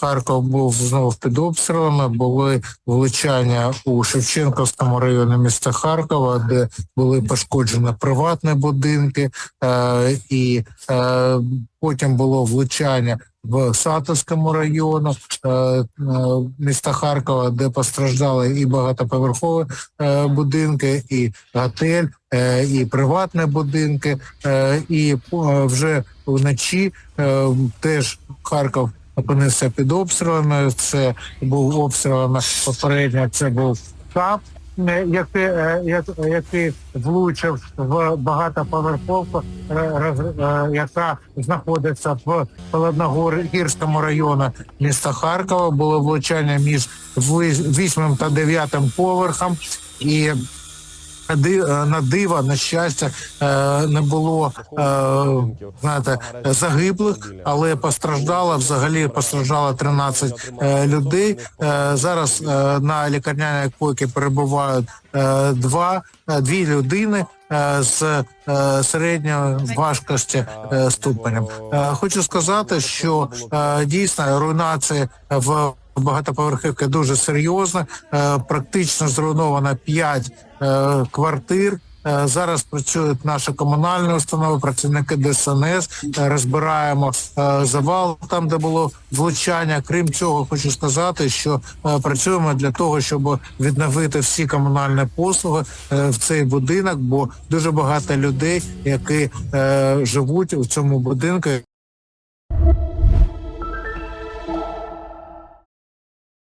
Харків був знову під обстрілами. Були влучання у Шевченківському районі міста Харкова, де були пошкоджені приватні будинки, е, і е, потім було влучання в Сатовському району е, е, міста Харкова, де постраждали і багатоповерхові е, будинки, і готель, е, і приватні будинки. Е, і е, вже вночі е, теж Харків опинився під обстрілами. Це був обстрілами попередньо. Це був КАП, е, який, е, який влучив в багатоповерховку, е, яка знаходиться в Холодногірському районі міста Харкова. Було влучання між вісьмим та дев'ятим поверхом і. Е, На диво, на щастя, е, не було е, знаєте, загиблих, але постраждало взагалі постраждало 13 е, людей. Зараз на лікарняній койці перебувають два дві людини з середньої важкості ступенем. Хочу сказати, що дійсно руйнація в багатоповерхівка дуже серйозна. Е, практично зруйновано 5 е, квартир. Е, зараз працюють наші комунальні установи, працівники ДСНС. Розбираємо завал там, де було влучання. Крім цього, хочу сказати, що працюємо для того, щоб відновити всі комунальні послуги в цей будинок, бо дуже багато людей, які живуть у цьому будинку.